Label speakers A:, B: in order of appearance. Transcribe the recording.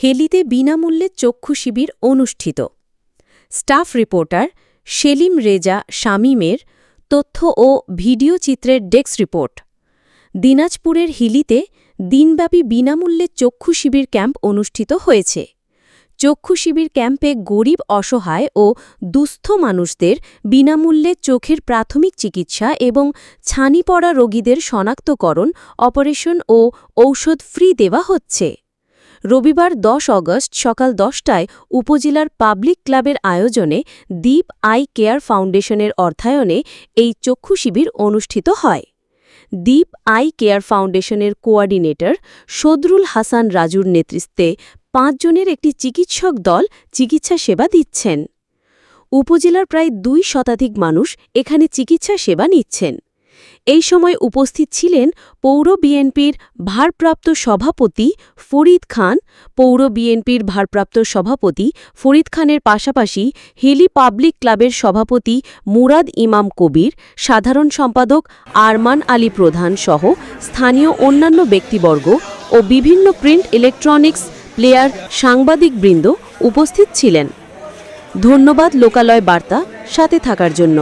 A: হেলিতে বিনামূল্যে চক্ষু শিবির অনুষ্ঠিত। স্টাফ রিপোর্টার সেলিম রেজা শামীমের তথ্য ও ভিডিও চিত্রের ডেস্ক রিপোর্ট। দিনাজপুরের হিলিতে দিনব্যাপী বিনামূল্যে চক্ষু শিবির ক্যাম্প অনুষ্ঠিত হয়েছে। চক্ষু শিবির ক্যাম্পে গরিব, অসহায় ও দুস্থ মানুষদের বিনামূল্যে চোখের প্রাথমিক চিকিৎসা এবং ছানি পড়া রোগীদের শনাক্তকরণ, অপারেশন ও ঔষধ ফ্রি দেওয়া হচ্ছে। রবিবার দশ অগস্ট সকাল দশটায় উপজেলার পাবলিক ক্লাবের আয়োজনে দ্বীপ আই কেয়ার ফাউন্ডেশনের অর্থায়নে এই চক্ষু শিবির অনুষ্ঠিত হয়। দ্বীপ আই কেয়ার ফাউন্ডেশনের কোয়ার্ডিনেটর সদরুল হাসান রাজুর নেতৃত্বে পাঁচজনের একটি চিকিৎসক দল চিকিৎসা সেবা দিচ্ছেন। উপজেলার প্রায় দুই শতাধিক মানুষ এখানে চিকিৎসা সেবা নিচ্ছেন। এই সময় উপস্থিত ছিলেন পৌর বিএনপির ভারপ্রাপ্ত সভাপতি ফরিদ খান। পৌর বিএনপির ভারপ্রাপ্ত সভাপতি ফরিদ খানের পাশাপাশি হিলি পাবলিক ক্লাবের সভাপতি মুরাদ ইমাম কবির, সাধারণ সম্পাদক আরমান আলী প্রধান সহ স্থানীয় অন্যান্য ব্যক্তিবর্গ ও বিভিন্ন প্রিন্ট ইলেকট্রনিক্স প্লেয়ার সাংবাদিকবৃন্দ উপস্থিত ছিলেন। ধন্যবাদ, লোকালয় বার্তা, সাথে থাকার জন্য।